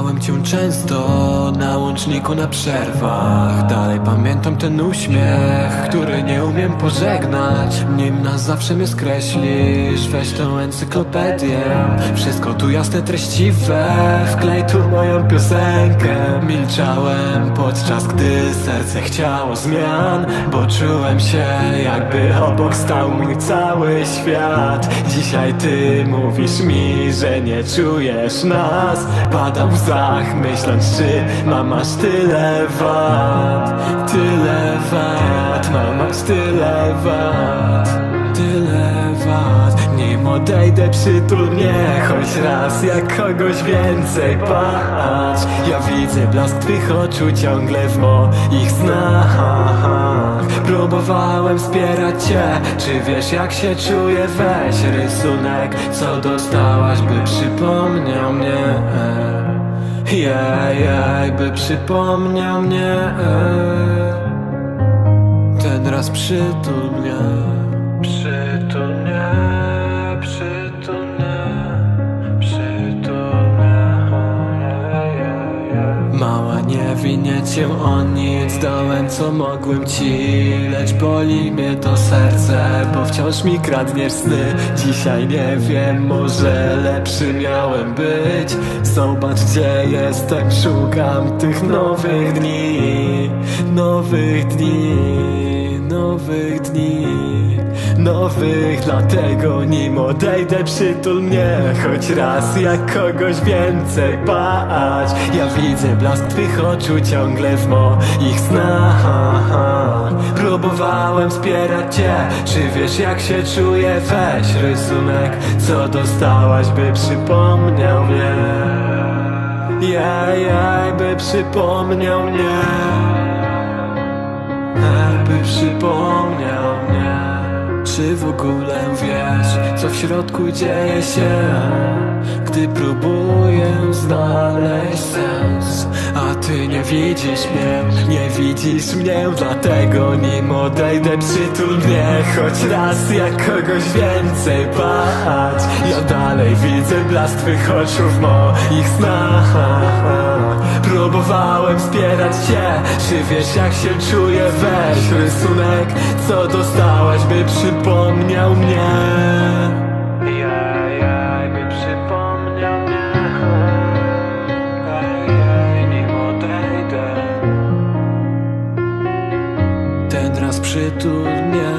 Szukałem cię często na łączniku na przerwach. Dalej pamiętam ten uśmiech, który nie umiem pożegnać. Nim nas zawsze mnie skreślisz, weź tę encyklopedię. Wszystko tu jasne, treściwe, wklej tu moją piosenkę. Milczałem podczas gdy serce chciało zmian Bo czułem się jakby obok stał mój cały świat. Dzisiaj ty mówisz mi, że nie czujesz nas. Padam w zach, myśląc czy mam aż tyle wad Tyle wad, mam aż tyle wad Tyle wad. Nim odejdę przytul mnie Choć raz jak kogoś więcej Patrz, ja widzę blask twych oczu Ciągle w moich snach. Próbowałem wspierać cię Czy wiesz jak się czuję? Weź rysunek Co dostałaś by przypomniał mnie Jej, jej, by przypomniał mnie Ten raz przytul mnie Przytul mnie, przytul mnie, przytul mnie Mała, nie winię cię o nic. Dałem co mogłem ci Lecz boli mnie to serce Bo wciąż mi kradniesz sny. Dzisiaj nie wiem, może lepszy miałem być Zobacz gdzie jestem Szukam tych nowych dni. Nowych dni Nowych dni Nowych, dlatego nim odejdę przytul mnie Choć raz. Jak kogoś więcej patrz Ja widzę blask twych oczu ciągle w moich snach. Próbowałem wspierać cię Czy wiesz jak się czuję? Weź rysunek Co dostałaś by przypomniał mnie. Jaj, jaj, by przypomniał mnie. By przypomniał Czy w ogóle wiesz, co w środku dzieje się? Gdy próbuję znaleźć sens A ty nie widzisz mnie, nie widzisz mnie Dlatego nim odejdę przytul mnie Choć raz jak kogoś więcej patrz Ja dalej widzę blask twych oczu w moich snach Próbowałem wspierać cię. Czy wiesz jak się czuję? Weź rysunek Co dostałaś by przypomniał mnie. Ten raz przytul mnie